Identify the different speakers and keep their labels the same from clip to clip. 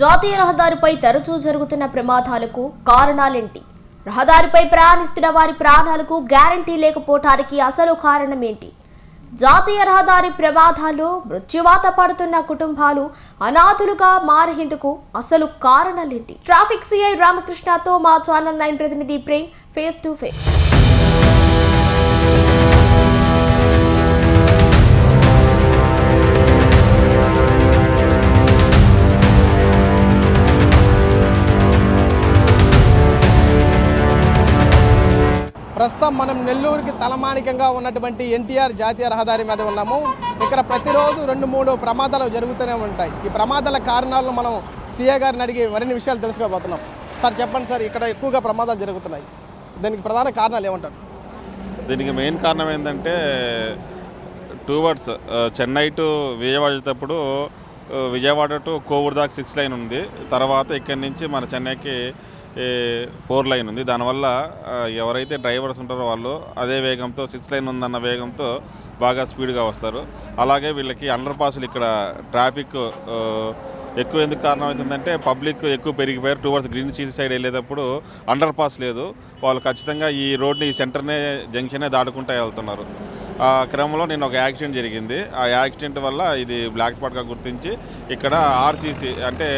Speaker 1: జాతీయ రహదారిపై తరచూ జరుగుతున్న ప్రమాదాలకు కారణాలేంటి? రహదారిపై ప్రయాణిస్తున్న వారి ప్రాణాలకు గ్యారంటీ లేకపోవటానికి అసలు కారణం ఏంటి జాతీయ రహదారి ప్రమాదాల్లో మృత్యువాత పడుతున్న కుటుంబాలు అనాథులుగా మారేందుకు అసలు కారణాలేంటి? ట్రాఫిక్ సిఐ రామకృష్ణతో మా ఛానల్ నైన్ ప్రతినిధి ప్రేమ్ ఫేస్ టు ఫేస్.
Speaker 2: ప్రస్తుతం మనం నెల్లూరుకి తలమానికంగా ఉన్నటువంటి ఎన్టీఆర్ జాతీయ రహదారి మీద ఉన్నాము. ఇక్కడ ప్రతిరోజు రెండు మూడు ప్రమాదాలు జరుగుతూనే ఉంటాయి. ఈ ప్రమాదాల కారణాలను మనం సీఏ గారిని అడిగి మరిన్ని విషయాలు తెలుసుకోబోతున్నాం. సార్ చెప్పండి సార్ ఇక్కడ ఎక్కువగా ప్రమాదాలు జరుగుతున్నాయి. దీనికి ప్రధాన కారణాలు ఏమంటారు?
Speaker 3: దీనికి మెయిన్ కారణం ఏంటంటే two words Chennai to Vijayawada వెళ్ళేటప్పుడు విజయవాడ టు కోవూరు దాకా సిక్స్ లైన్ ఉంది. తర్వాత ఇక్కడి నుంచి మన చెన్నైకి ఫోర్ లైన్ ఉంది. దానివల్ల ఎవరైతే డ్రైవర్స్ ఉంటారో వాళ్ళు అదే వేగంతో సిక్స్ లైన్ ఉందన్న వేగంతో బాగా స్పీడ్గా వస్తారు. అలాగే వీళ్ళకి అండర్ పాసులు ఇక్కడ ట్రాఫిక్ ఎక్కువ ఎందుకు కారణం అవుతుందంటే పబ్లిక్ ఎక్కువ పెరిగిపోయారు. టువర్డ్స్ గ్రీన్ సిటీ సైడ్ వెళ్ళేటప్పుడు అండర్ పాస్ లేదు. వాళ్ళు ఖచ్చితంగా ఈ రోడ్ని ఈ సెంటర్నే జంక్షనే దాటుకుంటూ వెళ్తున్నారు. ఆ క్రమంలో నేను ఒక యాక్సిడెంట్ జరిగింది. ఆ యాక్సిడెంట్ వల్ల ఇది బ్లాక్ స్పాట్గా గుర్తించి ఇక్కడ ఆర్సీసీ అంటే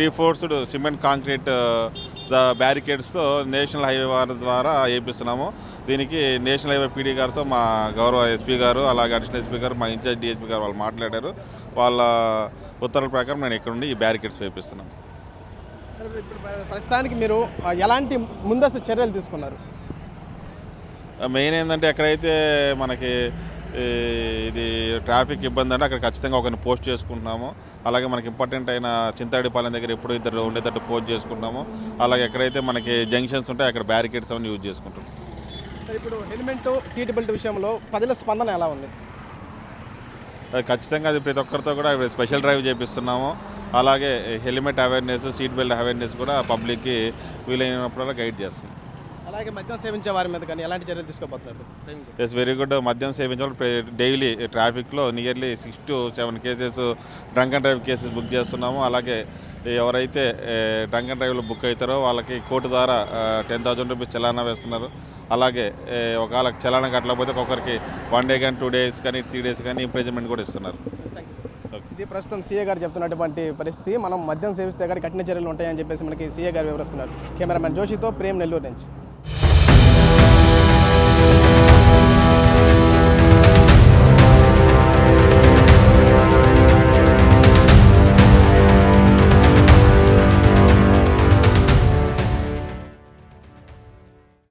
Speaker 3: రీఫోర్స్డ్ సిమెంట్ కాంక్రీట్ బ్యారికేడ్స్తో నేషనల్ హైవే వారి ద్వారా వేపిస్తున్నాము దీనికి నేషనల్ హైవే పీడీ గారితో మా గౌరవ ఎస్పీ గారు అలాగే అడిషనల్ ఎస్పీ గారు మా ఇన్ఛార్జ్ డిఎస్పీ గారు వాళ్ళు మాట్లాడారు. వాళ్ళ ఉత్తర్వుల ప్రకారం నేను ఇక్కడ నుండి ఈ బ్యారికేడ్స్
Speaker 2: ప్ర- ప్రస్తుతానికి మీరు ఎలాంటి ముందస్తు చర్యలు తీసుకున్నారు?
Speaker 3: మెయిన్ ఏంటంటే ఎక్కడైతే మనకి ఇది ట్రాఫిక్ ఇబ్బంది అంటే అక్కడ ఖచ్చితంగా ఒకరిని పోస్ట్ చేసుకుంటున్నాము. అలాగే మనకి ఇంపార్టెంట్ అయిన చింతాడిపాలెం దగ్గర ఎప్పుడు ఇద్దరు ఉండేటట్టు పోస్ట్ చేసుకుంటున్నాము. అలాగే ఎక్కడైతే మనకి జంక్షన్స్ ఉంటాయో అక్కడ బ్యారికేడ్స్ అవన్నీ యూజ్ చేసుకుంటున్నాం.
Speaker 2: ఇప్పుడు హెల్మెట్ సీట్ బెల్ట్ విషయంలో ప్రజల స్పందన ఎలా ఉంది?
Speaker 3: అది ఖచ్చితంగా అది ప్రతి ఒక్కరితో కూడా స్పెషల్ డ్రైవ్ చేపిస్తున్నాము. అలాగే helmet awareness seat belt awareness కూడా పబ్లిక్కి వీలైనప్పుడల్లా గైడ్ చేస్తున్నాం.
Speaker 2: అలాగే మద్యం సేవించే వారి మీద కానీ ఎలాంటి చర్యలు తీసుకోబోతున్నారు?
Speaker 3: ఎస్ వెరీ గుడ్ మద్యం సేవించే డైలీ ట్రాఫిక్లో nearly six to seven cases drunk and drive cases book చేస్తున్నాము. అలాగే ఎవరైతే డ్రంక్ అండ్ డ్రైవ్లో బుక్ అవుతారో వాళ్ళకి కోర్టు ద్వారా టెన్ థౌసండ్ రూపీస్ చలానా వేస్తున్నారు. అలాగే ఒకవేళ చలానా కట్టలేకపోతే ఒక్కొక్కరికి వన్ డే కానీ టూ డేస్ కానీ త్రీ డేస్ కానీ ఇంప్రెజన్మెంట్ కూడా ఇస్తున్నారు.
Speaker 2: ఇది ప్రస్తుతం సీఏ గారు చెప్తున్నటువంటి పరిస్థితి. మనం మద్యం సేవిస్తే కానీ కఠిన చర్యలు ఉంటాయని చెప్పేసి మనకి సీఏ గారు వివరిస్తున్నారు. కెమెరామెన్ జోషితో ప్రేమ్ నెల్లూరు నుంచి.